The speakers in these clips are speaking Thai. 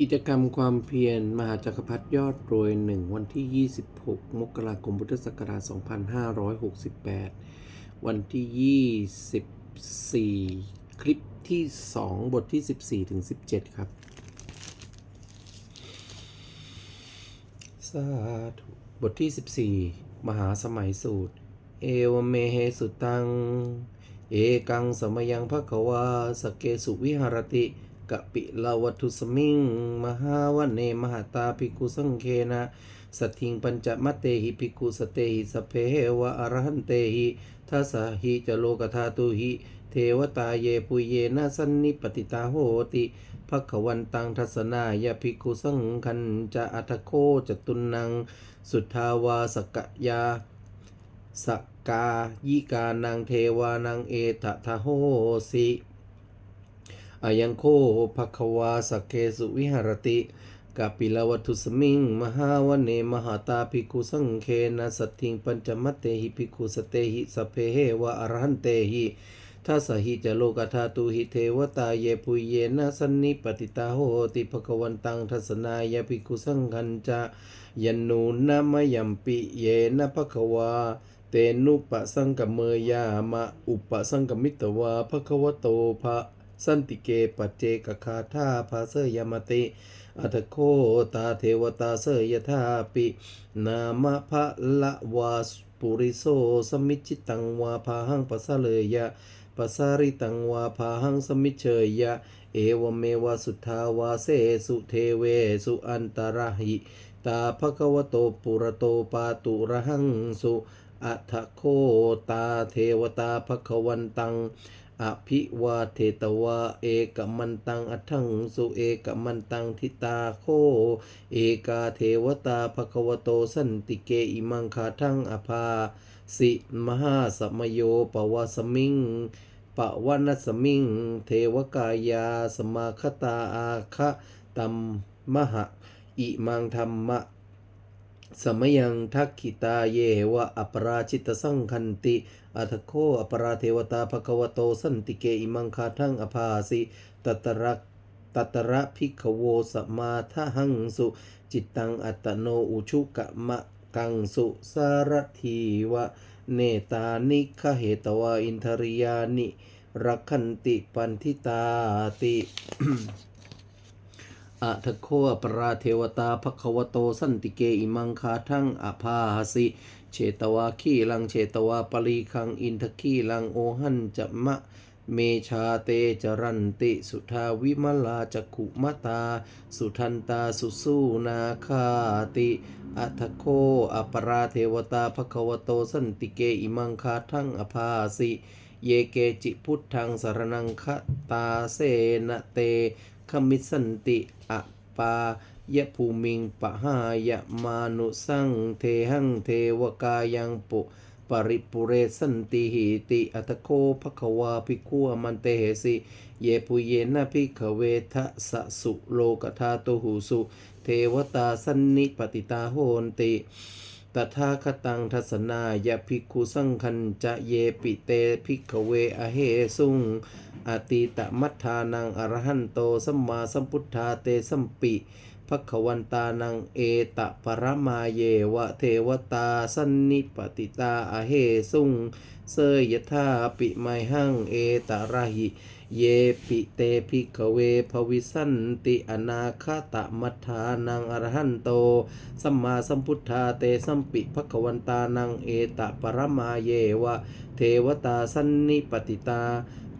กิจกรรมความเพียรมหาจักรพรรดิยอดรวยหนึ่งวันที่ 26 มกราคมพุทธศักราช 2568 วันที่ 24 คลิปที่ 2 บทที่ 14 ถึง 17 ครับ สาธุบทที่ 14 มหาสมัยสูตร เอวเมเหสุตัง เอกังสมยังภควาสเกสุวิหารติ กะปิลาวัตุสมิง มหาวเนมหาตาภิกุสังเคนะสทิงปัญจมเตหิภิกุสเตหิสเพวะอรหันเตหิทัสหิจโลกธาตุหิ เทวตาเยปุเยนะสันนิปติตาโหติภควันตังทัสนายภิกุสังคันจะอัตโคจตุนัง สุทธาวาสกยาสกกายิกานังเทวานังเอตทะโหสิ อายังโคภควาสเกสุวิหารติกาปิลวัตุสมิงมหาวเนมหาตาภิกขุสังเคนะสัตถิงปัญจมัตเตหิภิกขุสเตหิสพเพเหวะอรหันเตหิทัสสหิจโลกธาตุหิเทวตาเยปุเยนะสันนิปติตาโหติภควันตังทัสนายภิกขุสังคันจะยันนูนะมยัมปิเยนะภควาเตนุปสังกเมยามะอุปสังกมิตวาภควโตภะ สันติเกปัจเจกคาธาภาเสยมติอัตโคตาเทวตาเสยธาปิ นามะภะละวาสปุริโสสมิจิตังวาพาหังปัสเลยยะปัสสาริตังวาพาหังสมิเชยยะเอวเมวะสุทาวาเสสุเทเวสุอันตรหิตาภควโตปุระโตปาตุระหังสุอัทโคตาเทวตาภควันตัง อภิวาเทตวาเอกมันตังอัทังสุเอกมันตังทิตาโค เอกาเทวตาภควโตสันติเกอิมังคาทังอภาสิมหาสมโยปวสมิงปะวันสมิง เทวกายาสมาคตาอาคะตัมมหะอิมังธรรมะ สมยังทักขิตาเยวะอัปราชิตสังคันติ อัทโคอปราเทวตาภควโตสันติเกอิมังคาทังอภาสิตัตระตัตระภิกขโวสมาทหังสุ จิตตังอัตโนอุชุกะมะกังสุสารทีวะ เนตานิคเหตวาอินทริยานิรักขันติปันทิตาติ อะทะโคปราเทวตาภควโตสันติเกอิมังคาทั้งอภาสิเชตวาคีลังเชตวาปรีคังอินทคีลังโอหันจะมะเมชาเตจรันติสุทาวิมลาจักขุมตา สุทันตาสุสูนาคาติอัทโคอปราเทวตาภควโตสันติเกอิมังคาทั้งอภาสิ เยเกจิพุทธังสารนังคตาเสนเต ขมิสันติอะปายะภูมิงปะหายะมานุสังเทหังเทวกายังปุปริปุเรสันติหิติอัตโคภควาภิกขุอมันเตเหสิ เยปุเยนะภิกขเวทะสะสุโลกธาตุหูสุ เทวตาสันนิปติตาโหนติ ตถาคตังทัศนายะภิกขุสังคันจะเยปิเตภิกขเวอเหสุงอติตมัทธานังอรหันโตสัมมาสัมพุทธาเตสัมปิ ภควันตานังเอตะปรมาเยวะเทวตาสันนิปติตาอเหสุงเสยยธาปิไมหังเอตระหิ เยปิเตภิกเวภวิสันติอนาคตมัฏฐานังอรหันโต สัมมาสัมพุทธาเตสัมปิภควันตานังเอตะปรมาเยวะเทวตาสันนิปติตา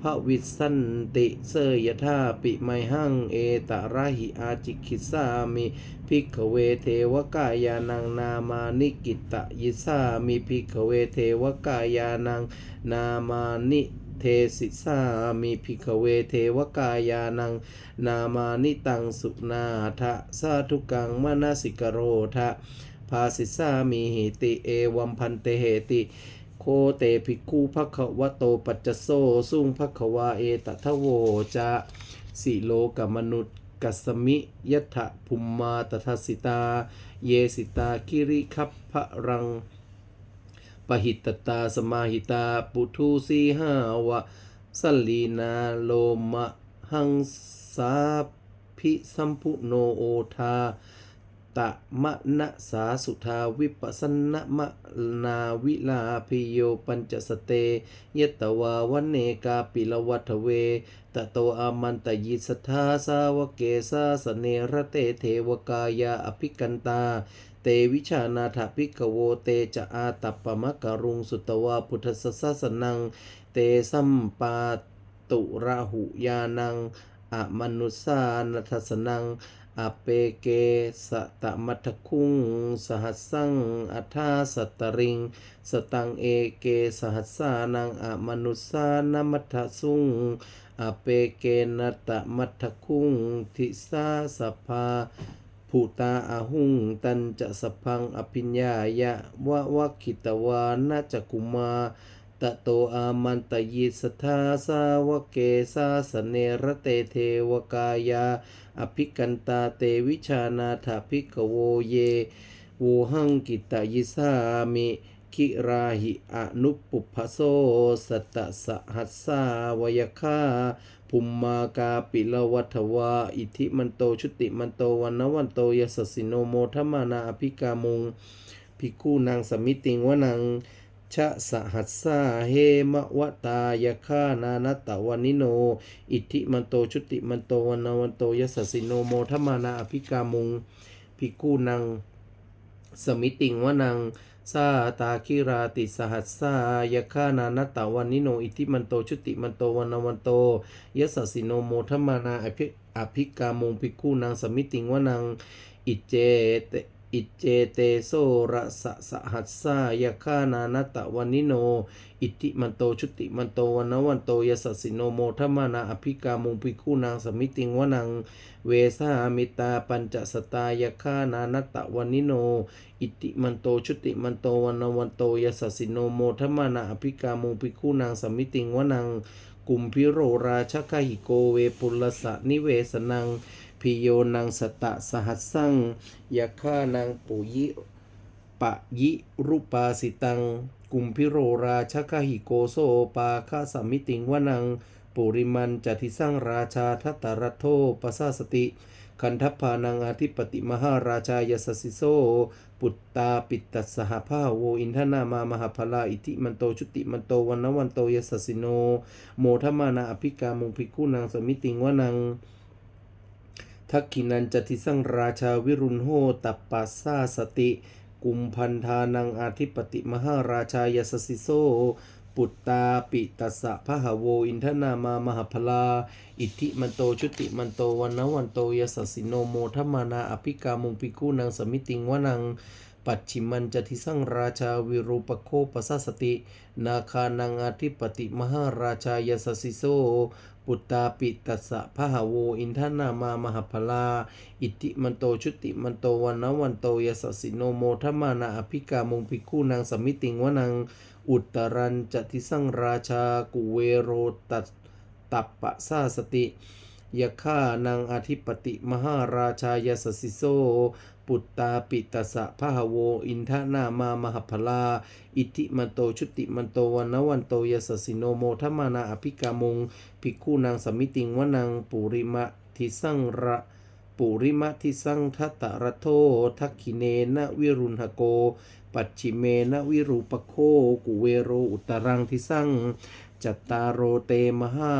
พระวิสันติเสยธาปิไมหังเอตระหิอาจิคิสามิภิกขเวเทวกายานังนามานิกิตะยิสามิภิกขเวเทวกายานังนามานิเทสิสามิภิกขเวเทวกายานัง นามานิตังสุนาทะสาธุกังมนาสิกโรทะภาสิสามิหิติเอวัมพันเตเหติ โคเตภิกขุภควโตปัจจโซสุงภควาเอตทะโวจะสิโลกมนุษย์กัสมิยถะภุมมาตทัสสิตา เยสิตาคิริคัพพะรังปหิตตาสมาหิตาปุทุสีหาวะสลีนาโลมะหังสาพิสัมพุโนโอทา ตะมะนะสาสุทาวิปัสสนะมะนาวิลาพิโยปัญจสเตยตวาวันเนกาปิลวัฏเวตะโตอามันตยิสทธาสาวเกสาสเนระเตเทวกายาอภิกันตา เตวิชานาถภิกโวเตจะอาตัปปมะกรุงสุตวาพุทธสสสนัง เตสัมปาตุระหุยานังอมนุสานัทสนัง อเปเกสะตะมัทคุง สหัสสังอัฏฐาสัตตริง สตังเอเกสหัสสานังอมนุสานมัทสุงอเปเกนตะมัทคุง ทิสาสภาภูตาอาหุง ตันจะสพังอภิญญายะวะวะคิตวานาจกุมา ตโตอามันตยิสทธาสาวเกสาสเนระเตเทวกายา อภิกันตาเตวิชานาถภิกโวเยโวหังกิตายิสามิคิราหิอนุปปุพโสสตตสหัสสาวยคาภุมมากาปิลวัฏวา อิทิมันโตชุติมันโตวันนวันโตยสสสิโนโมทมานาอภิกามุงภิกขุนางสมิติงวนัง ชะสหัสสาเฮมะวตายคานานตะวันิโน อิทธิมันโตชุติมันโตวันาวันโตยสสสิโนโมทมานาอภิกามุงภิกขุนัง สมิติงวนังสาตาคิราติสหัสสายคานานตะวันนิโนอิทธิมันโตชุติมันโตวันาวันโตยสสสิโนโมทมานาอภิอภิกามุงภิกขุนังสมิติงวนังอิเจเต อิเจเตโสระสะสหัสสายคานานตะวันิโนอิทธิมันโตชุติมันโตวันวันโตยสสสิโนโมทมานาอภิกามุงภิกขุนางสมิติงวนังเวสามิตาปัญจสตายคานานตะวันิโน อิติมันโตชุติมันโตวันวันโตยสสสิโนโมทมานาอภิกามุงภิกขุนางสมิติงวนัง กุมพิโรราชกหิโกเวปุลสะนิเวสนัง พิโยนังสตะสหัสสังยาฆานางปุยิปะยิรุปาสิตัง กุมพิโรราชกหิโกโซปาคาสมิติงวนัง ปุริมันจติสังราชาทัตตรัตโทปสสติ คันทัพพานังอธิปติมหาราชายสสิโซ ปุตตาปิตตัสสหภาโวอินทนามามหาพลาอิทิมันโตชุติมันโตวันนวันโตยสสิโน โมทมานาอภิกามุงภิกขุนางสมิติงวนัง ทักขินันจติสังราชาวิรุณโหตัปปัสสาสติ กุมพันธานังอาธิปติมหาราชายสสิโซ ปุตตาปิตัสสะพะหะโวอินทนามามหาพลา อิทธิมันโตชุติมันโตวันนวันโตยสสสิโนโมทมานาอภิกามุงปิกุนังสมิติงวนังปัจฉิมันจติสังราชาวิรูปโคปสสสติ นาคานังอาธิปติมหาราชายสสิโซ ปุตตาปิตัสสะพะหะโว อินทนามามหาพลา อิติมันโตชุติมันโตวันนวันโตยสสสิโนโมทมานาอภิกามงพิกขุนางสมิติงวนัง อุตตรันจติสังราชากุเวโรตัสตัปปะสาสติ ยฆ่านางอธิปติมหาราชายสสิโซ ปุตตาปิตัสสะพะหโว อินทนามามหาพลา อิติมันโตชุติมันโตวันนวันโตยสสสิโนโมทมานาอภิกามงภิกขุนางสมิติงวนังปุริมะทิสังระปุริมะทิสังทัตตระโททักขิเนนะวิรุณหโก ปัจฉิเมนะวิรูปโค กุเวโรอุตรังทิสังจัตตารโรเตมหา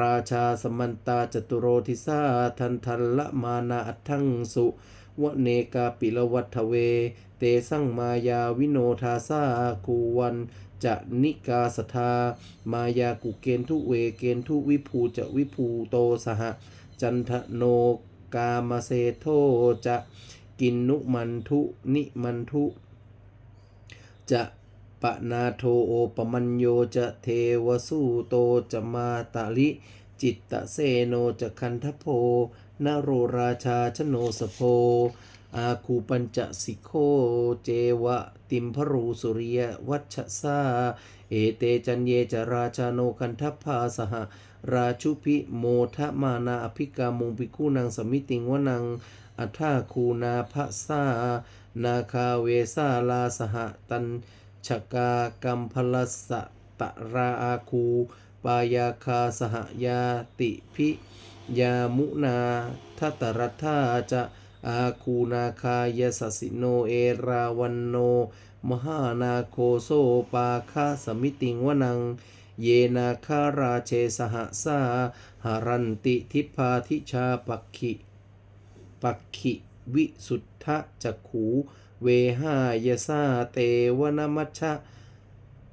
ราชาสมันตาจตุโรทิสาทันทันละมานาอัตถังสุวเนกาปิลวัฏเว เตสั่งมายาวิโนทาสาคูวันจะนิกาสทามายากุเกณทุเวเกณทุวิภูจะวิภูโตสหจันทโนกามเสโทจะกินนุมันทุนิมันทุจะ ปนาโทโอปมัญโยจะเทวสูโตจะมาตาลิจิตตะเซโนจะคันทโพนโรราชาชโนสโพ อาคูปัญจสิโค เจวะติมพรูสุริยวัชสาเอเตจันเยจะราชาโนคันทพาสหราชุพิโมทะมานาอภิกามุงปิคูนังสมิติงวนังอัฏฐาคูนาภะสานาคาเวสาลาสหตัน ชกากัมพลสสะตะราอาคูปายาคาสหยาติพิยามุนาทัตรัทธาจะอาคูนาคายสสิโนเอราวันโน มหานาโคโซปาคาสมิติงวนัง เยนาคาราเชสหสาหารันติทิพาทิชาปักขิปักขิวิสุทธะจักขู เวหายสาเตวนมัชชะ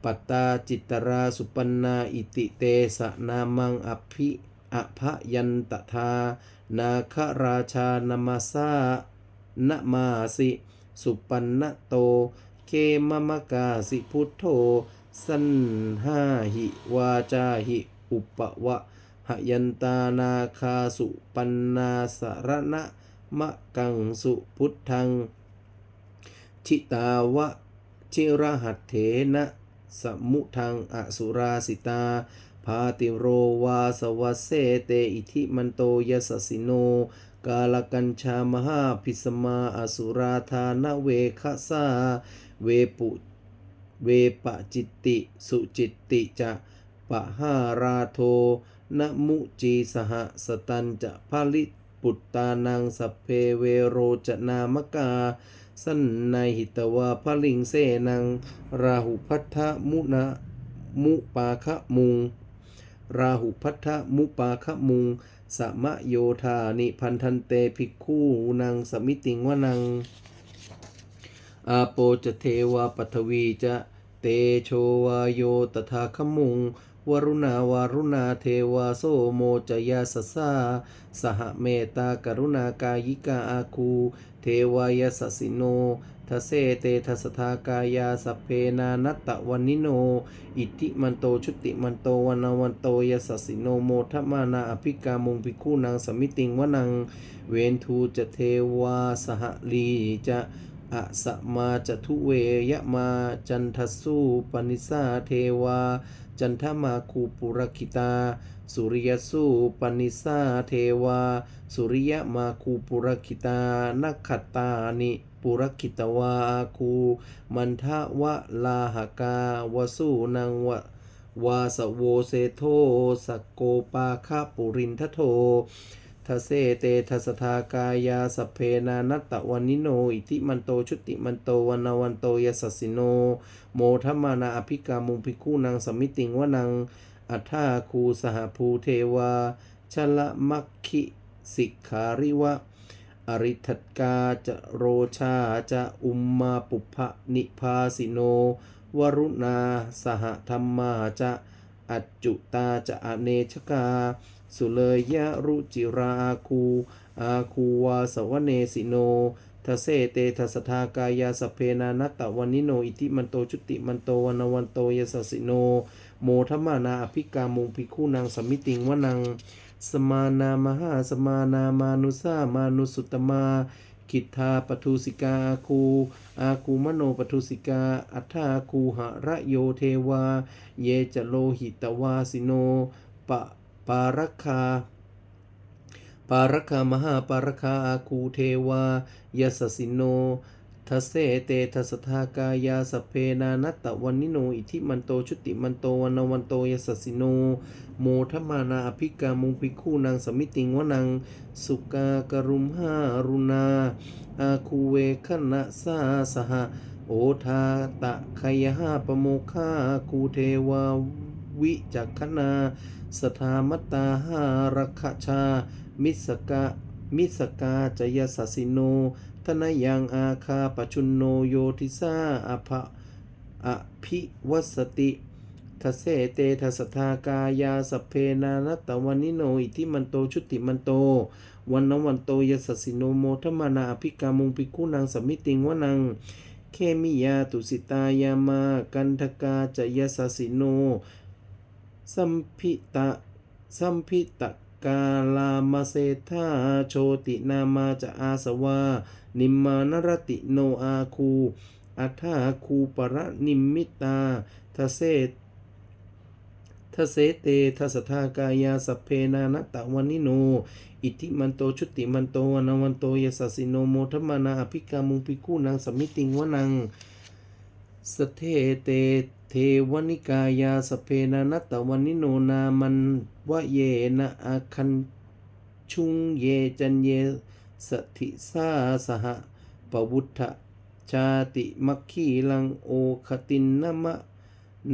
ปัตตาจิตราสุปนาอิติเตสะนามังอภิอภยันตทา นาคราชานามาสานมาสิ สุปันนโต เคมมกาสิพุทโธ สันหาหิวาจาหิ อุปวะหยันตานาคาสุปันนาสารณะมะกังสุพุทธัง ชิตาวะชิรหัตเถนะสมุทังอสุราสิตา พาติโรวาสวสเสเตอิทิมันโตยสสิโน กาลกัญชามหาพิสมาอสุราธานเวคสาเวปุเวปะจิตติ สุจิตติจะปะหาราโทนะมุจีสหสตันจะพลิปุตตานังสเพเวโรจนามกา สันนหิตวาพลิงเสนัง ราหุพัทธมุนะมุปาคะมุง ราหุพัทธมุปาคะมุงสมะโยธานิพันธันเตภิกขุนังสมิติงวนัง อาโปจะเทวาปัทวีจะเตโชวาโยตถาคมุง วรุณาวารุณาเทวาโสโมจยาสสาสหเมตตากรุณากายิกาอาคู เทวายสสิโนทเสเตทัสทากายาสเพนานัตตะวันนิโน อิทิมันโตชุติมันโตวนาวันโตยสสิโนโมทมานาอภิกามุงภิกขุนางสมิติงวนัง เวนทูจะเทวาสหลีจะ อะสะมาจทุเวยะมาจันทสูปนิสาเทวา จันทมาคูปุรคิตา สุริยสูปนิสาเทวา สุริยมาคูปุรคิตานักขตานิปุรคิตวาคูมันทะวะลาหกาวสูนังวะวาสโวเซโทสกโกปาคาปุรินทโท ทเสเตทัสทากายาสเพนานัตตะวันนิโน อิทิมันโตชุติมันโตวันาวันโตยสสสิโน โมทมานาอภิกามุงภิกขุนางสมิติงวนัง อัฏฐาคูสหภูเทวาชละมัคคิสิกขาริวะ อริทัตกาจะโรชาจะอุมมาปุพะนิพาสิโน วรุณา สหธรรมาจะอัจจุตาจะอเนชกา สุเลยยะรุจิราอาคูอาคูวาสวเนสิโนทเสเตทัสทากายาสเพนานัตตวันนิโน อิทิมันโตชุติมันโตวันวันโตยสสสิโน โมทมานาอภิกามุงภิกขุนางสมิติงวนัง สมานามหาสมานามานุสามานุสุตตมาคิทธาปทุสิกาอาคูอาคูมโนปทุสิกา อัฏฐาคูหะระโยเทวา เยจโลหิตวาสิโนปะ ปารัคคาปารัคคามหาปารัคคาอาคูเทวายสสิโนทเสเตทัสทากายาสเพนานัตตะวันนิโน อิทิมันโตชุติมันโตวันวันโตยสสิโน โมทมานาอภิกามุงภิกขุนางสมิติงวนัง สุกากรุมหารุณา อาคูเวคณะสาสหะ โอทาตะขยหาปโมคาคูเทวาวิจักขนา สธามตตาหารัคชา มิสกะมิสกาจยสสิโน ทนายังอาคาปชุนโนโยทิสาอภะอภิวัสติทเสเตทัสทากายาสเพนานัตวันิโน อิทิมันโตชุติมันโต วันนวันโตยสสสิโนโมทมานาอภิกามุงภิกขุนางสมิติงวนัง เคมิยาตุสิตายามา กันทกาจยสสิโน สัมพิตะสัมพิตะกาลามาเซธาโชตินามาจะอาสวา นิมมานรติโนอาคูอัฏฐาคูปรนิมมิตาทเสทเสเตทัสทากายาสเพนานตตะวันิโน อิทิมันโตชุติมันโตวันวันโตยสสสิโนโมทมานาอภิกามุงภิกขุนางสมิติงวนังสเทเต เทวนิกายาสเพนานัตตวันิโนนามันวะเยนะอาคันชุงเยจันเยสถิสาสหปวุฒะชาติมัคคีลังโอคตินนมะ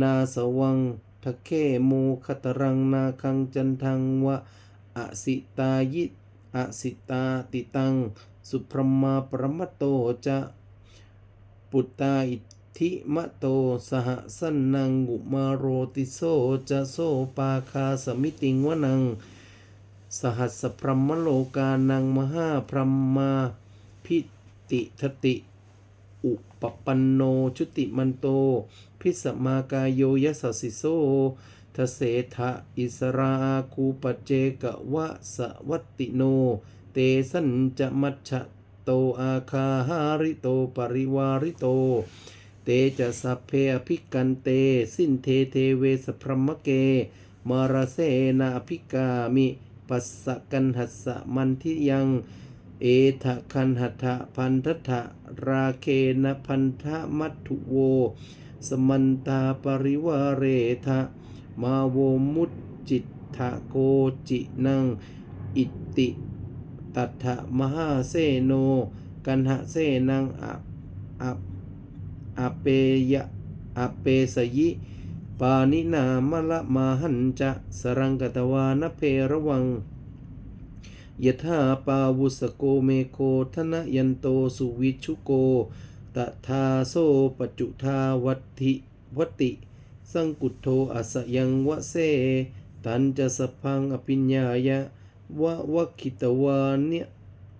นาสวังทะเคโมคตรังนาคังจันทังวะอสิตายิอสิตาติตัง สุพรมาปรมตโตจะ ปุตตาอิ ธิมะโตสหสันนังกุมาโรติโซจะโซปาคาสมิติงวนัง สหัสพรหมโลกานังมหาพรหมาพิติทติ อุปปันโนชุติมันโต พิสมากายโยยสสสิโซทเสทะอิสราคูปเจกวะสวัตติโน เตสันจะมัชชะโตอาคาหาริโตปริวาริโต เตจะสัพเพอภิกันเต สินเทเทเวสพรหมเกมารเสนาอภิกามิ ปัสสะกันหัสสะมันทิยัง เอทะคันหัตถะพันทัะราเคนะพันธะมัตถุโว สมันตาปริวาเรทะ มาโวมุตจิตทะโกจินัง อิตติตัทธะมหาเสโน กันหะเสนังอะอะ อเปยะอเปสยิ ปานินามะละมาหันจะสรังกตวานเพระวังยถาปาวุสโกเมโคธนยันโตสุวิชุโกตถาโซปจุทาวัติวติ สังกุโธอัสยังวะเสตันจะสพังอภิญญายะวะวะคิตวาเน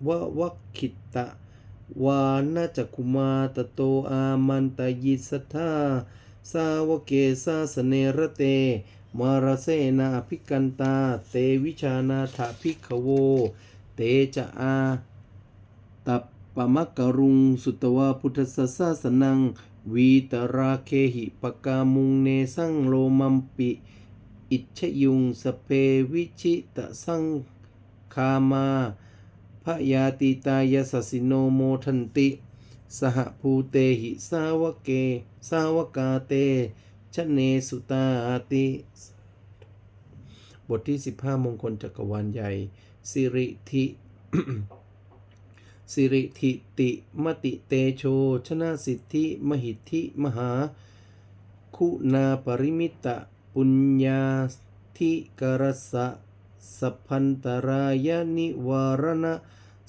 วะวะคิตะ วานาจักุมาตโตอามันตยิสัทธาสาวเกสาสเนระเต มารเสนาภิกันตา เตวิชานาถาภิกขโว เตจะอาตัปปมะกกรุงสุตวาพุทธสสาสนัง วีตราเคหิปกามุงเนสังโลมัมปิ อิชยุงสเปวิชิตสังคามา ยาติตายสสสิโนโมทันติ สหภูเตหิสาวเก สาวกาเตชะเนสุตาติ บทที่ 15 มงคลจักรวาลใหญ่ สิริธิสิริธิติมติเตโช ชนะสิทธิมหิทธิมหา คุณาปริมิตะ ปุญญาธิกรสะสัพพันตรายนิวารณะ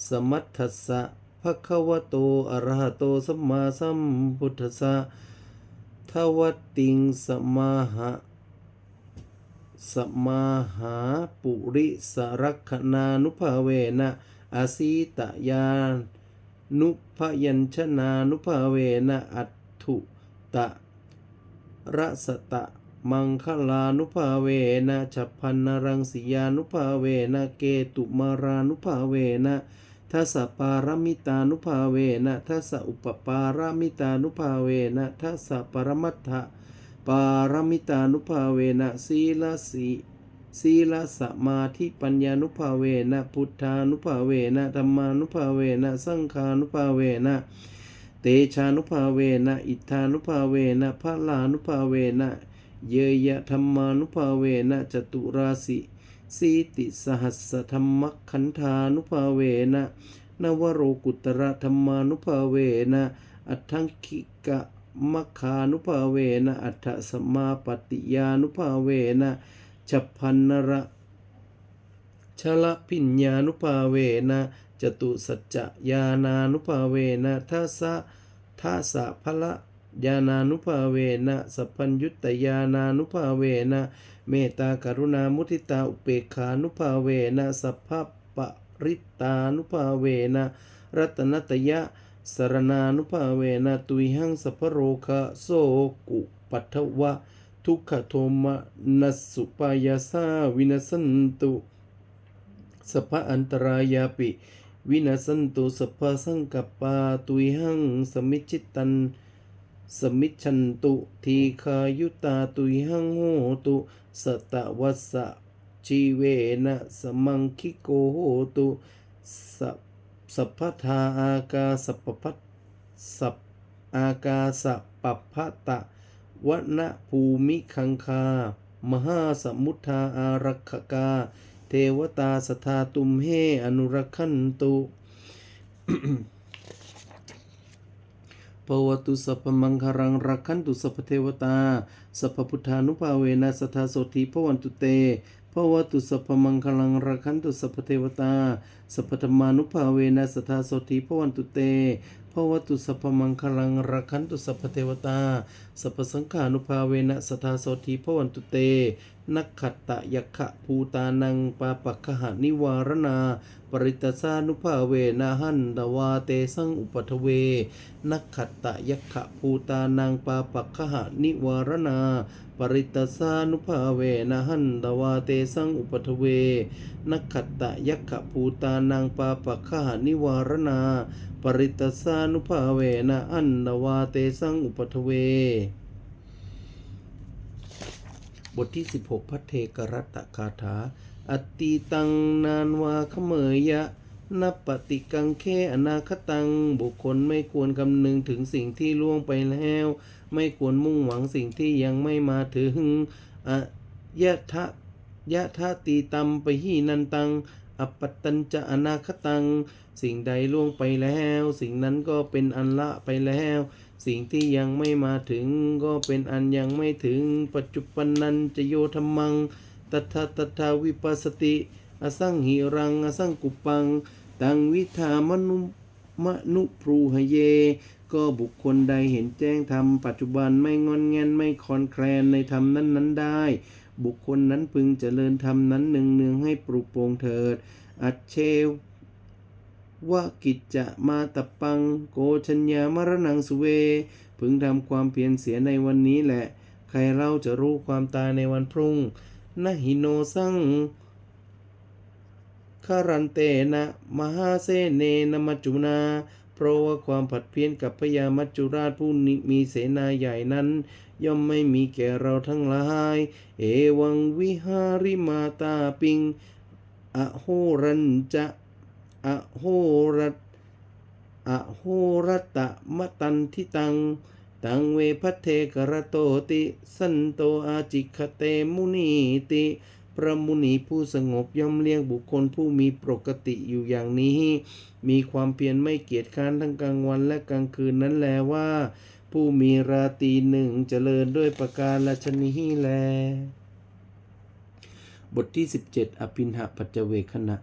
สมัทธัสสะภะคะวะโตอะระหะโตสัมมาสัมพุทธัสสะทวติงสมาหะสมาหาปุริสรักขณานุภาเวนะอาสีตยานุพยัญชนานุภาเวนะอัตถุตะระสตะมังคลานุภาเวนะฉัพพันนรังสียานุภาเวนะเกตุมารานุภาเวนะ ทัสสปารมิตานุภาเวนะทัสสอุปปารมิตานุภาเวนะทัสสปรมัตถะปารมิตานุภาเวนะสีลสีสีลสมาธิปัญญานุภาเวนะพุทธานุภาเวนะธรรมานุภาเวนะสังฆานุภาเวนะเตชานุภาเวนะอิทธานุภาเวนะพระลานุภาเวนะเยยะธรรมานุภาเวนะจตุราสิ สีติสหัสธรรมขันธานุภาเวนะนวโรกุตระธรรมานุภาเวนะอัตถังคิกะมัคคานุภาเวนะอัฏฐสมาปฏิยานุภาเวนะฉัพพันนระชละพิญญานุภาเวนะจตุสัจจะญาณานุภาเวนะทัสะทัสะพละญาณานุภาเวนะสัพพัญยุตตญาณานุภาเวนะเมตตากรุณามุทิตาอุเปกขานุภาเวนะสัพพะปริตานุภาเวนะรัตนตยะสรณานุภาเวนะตุยหังสัพโรคะโสกุปัทวะ ทุกขโทมนัสสุปายาสาวินสันตุสัพพอันตรายาปิ วินัสันตุสัพพสังกัปปาตุยหังสมิจจิตัน สมิจฉันตุทีคายุตาตุยหังโหตุสตะวัสสะชีเวนะสมังคิโกโหตุสัพสัพพทาอากาสัพพัทสัพอากาสะปัพพะตะวณภูมิคังคา มหาสมุทธาอารักขกา เทวตาสทธาตุมเฮอนุรักขันตุ ภวตุสัพมังคารังรักขันตุสัพเทวตาสัพพุทธานุภาเวนะสัทธาโสธีภวันตุเตภวตุสัพมังคารังรักขันตุสัพเทวตาสัพธรรมานุภาเวนะสัทธาโสธีภวันตุเตภวตุสัพมังคารังรักขันตุสัพเทวตาสัพสังฆานุภาเวนะสัทธาโสธีภวันตุเต นักขัตตะยักขะภูตานังปาปักขหานิวารนาปริตสานุภาเวนะหันตวาเตสังอุปทเว นักขัตตะยักขะภูตานังปาปักขหานิวารนาปริตสานุภาเวนะหันตวาเตสังอุปทเว นักขัตตะยักขะภูตานังปาปักขหานิวารนาปริตสานุภาเวนะอันตวาเตสังอุปทเว บทที่ 16พัทเทกรัตคาถา อติตังนานวาขเมยยะนับปฏิกังเคอนาคตัง บุคคลไม่ควรคำนึงถึงสิ่งที่ล่วงไปแล้ว ไม่ควรมุ่งหวังสิ่งที่ยังไม่มาถึงอะยะทะยะทะตีตัมไปหีนันตังอปปตัญจะอนาคตัง สิ่งใดล่วงไปแล้ว สิ่งนั้นก็เป็นอันละไปแล้ว สิ่งที่ยังไม่มาถึงก็เป็นอันยังไม่ถึง ปัจจุปันนันจะโยธรรมังตัทธาตัทธาวิปัสสติ อสังหิรัง อสังกุปัง ตังวิธามนุมนุพรูหเย ก็บุคคลใดเห็นแจ้งธรรมปัจจุบันไม่งอนแงนไม่คอนแคลนในธรรมนั้นนั้นได้ บุคคลนั้นพึงเจริญธรรมนั้นเนืองเนืองให้ปลุโปรงเถิด อัจเช วะกิจจะมาตะปัง โกชัญญามรณังสุเว พึงทำความเพียรเสียในวันนี้แหละ ใครเราจะรู้ความตายในวันพรุ่งนหิโนสังคารันเตนะมหาเสเนนมัจจุนา เพราะว่าความผัดเพี้ยนกับพญามัจจุราชผู้นิมีเสนาใหญ่นั้น ย่อมไม่มีแก่เราทั้งหลาย เอวังวิหาริมาตาปิง อโหรันจะ อโหรัตอโหรตะมะตันทิตัง ตังเวพัเทกระโตติ สันโตอาจิคเตมุนีติ พระมุนีผู้สงบย่อมเลี้ยงบุคคลผู้มีปกติอยู่อย่างนี้ มีความเพียรไม่เกียจค้านทั้งกลางวันและกลางคืนนั้นแลว่า ผู้มีราตีหนึ่งเจริญด้วยประการละชนีแล บทที่ 17 อภินหปัจเจเวคณะ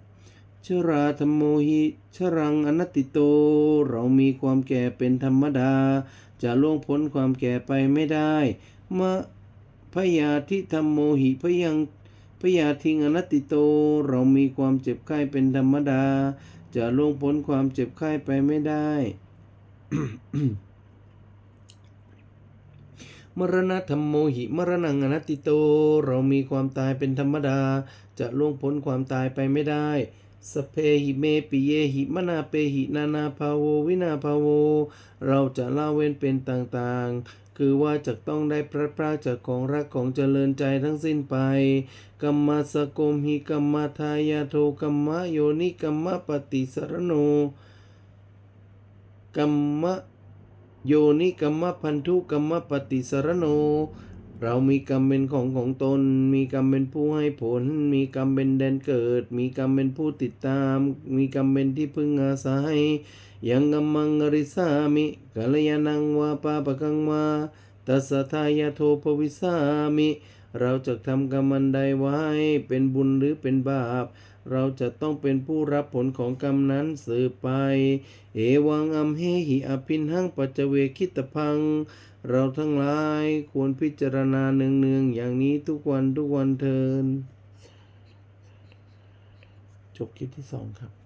ชราธรรมโมหิชรังอนัตติโต เรามีความแก่เป็นธรรมดา จะล่วงพ้นความแก่ไปไม่ได้มะพยาธิธรรมโมหิพยังพยาทิงอนัตติโต เรามีความเจ็บไข้เป็นธรรมดา จะล่วงพ้นความเจ็บไข้ไปไม่ได้มรณะธรรมโมหิมรณังอนัตติโต เรามีความตายเป็นธรรมดา จะล่วงพ้นความตายไปไม่ได้ สเพหิเมปิเยหิมนาเปหินานาภาโววินาภาโว เราจะละเว้นเป็นต่างๆ คือว่าจะต้องได้พระพราจากของรักของเจริญใจทั้งสิ้นไปกัมมาสกมหิกัมมาทายาโทกัมมะโยนิกัมมะปฏิสรโนกัมมะโยนิกัมมะพันธุกัมมะปฏิสรโน เรามีกรรมเป็นของของตน มีกรรมเป็นผู้ให้ผล มีกรรมเป็นแดนเกิด มีกรรมเป็นผู้ติดตาม มีกรรมเป็นที่พึ่งอาศัย ยังกัมมังอริสามิกัลยาณังวาปาปะกังวาตัสสะทายาโทภวิสามิ เราจะทำกรรมันใดไว้ เป็นบุญหรือเป็นบาป เราจะต้องเป็นผู้รับผลของกรรมนั้นสืบไป เอวังอัมเฮหิอภินหังปัจเวคิตพัง เราทั้งหลายควรพิจารณาเนืองๆอย่างนี้ทุกวันทุกวันเทินจบคลิปที่สองครับ